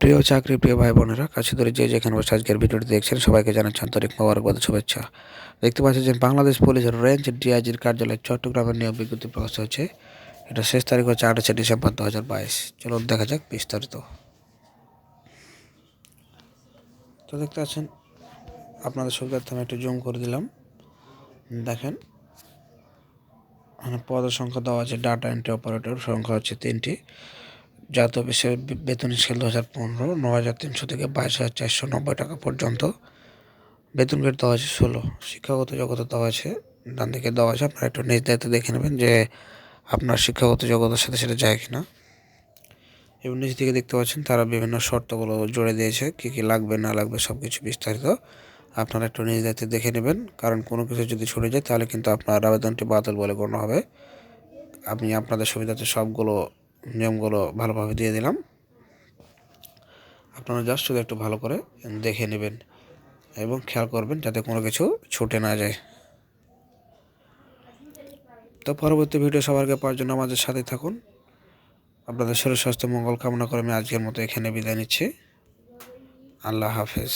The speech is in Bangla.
প্রিয় চাকরি, প্রিয় ভাই বোনেরা, কাছে ধরে যে যেখানে বসে আজকের ভিডিওটি দেখছেন, সবাইকে জানাচ্ছি আন্তরিক মোবারকবাদ, শুভেচ্ছা। দেখতে পাচ্ছেন যে বাংলাদেশ পুলিশের রেঞ্জ ডিআইজির কার্যালয় চট্টগ্রামের নিয়োগ বিজ্ঞপ্তি প্রকাশ হয়েছে। এটা শেষ তারিখ হচ্ছে আঠাশে ডিসেম্বর দু হাজার বাইশ। চলুন দেখা যাক বিস্তারিত। তো দেখতে পাচ্ছেন, আপনাদের সুবিধার্থে আমি একটু জুম করে দিলাম। দেখেন, এখানে পদের সংখ্যা দেওয়া আছে, ডাটা এন্ট্রি অপারেটর সংখ্যা হচ্ছে তিনটি। জাতীয় বিষয়ে বেতন স্কেল দু হাজার পনেরো ন হাজার তিনশো থেকে বাইশ হাজার চারশো নব্বই টাকা পর্যন্ত। বেতন গ্রেড দেওয়া আছে ষোলো, শিক্ষাগত যোগ্যতা দেওয়া আছে, ডান দিকে দেওয়া আছে। আপনারা একটু নিজ দায়িত্বে দেখে নেবেন যে আপনার শিক্ষাগত যোগ্যতার সাথে সেটা যায় কিনা। এবং নিজ দিকে দেখতে পাচ্ছেন, তারা বিভিন্ন শর্তগুলো জুড়ে দিয়েছে, কী কী লাগবে, না লাগবে সব কিছু বিস্তারিত। আপনারা একটু নিজ দায়িত্বে দেখে নেবেন। কারণ কোনো কিছু যদি ছুটে যায়, তাহলে কিন্তু আপনার আবেদনটি বাতিল বলে গণ্য হবে। আপনি আপনাদের সুবিধাতে সবগুলো নিয়মগুলো ভালোভাবে দিয়ে দিলাম। আপনারা জাস্ট শুধু একটু ভালো করে দেখে নেবেন এবং খেয়াল করবেন যাতে কোনো কিছু ছুটে না যায়। তো পরবর্তী ভিডিও সবারকে পাওয়ার জন্য আমাদের সাথে থাকুন। আপনাদের শরীর স্বাস্থ্য মঙ্গল কামনা করে আমি আজকের মতো এখানে বিদায় নিচ্ছি। আল্লাহ হাফেজ।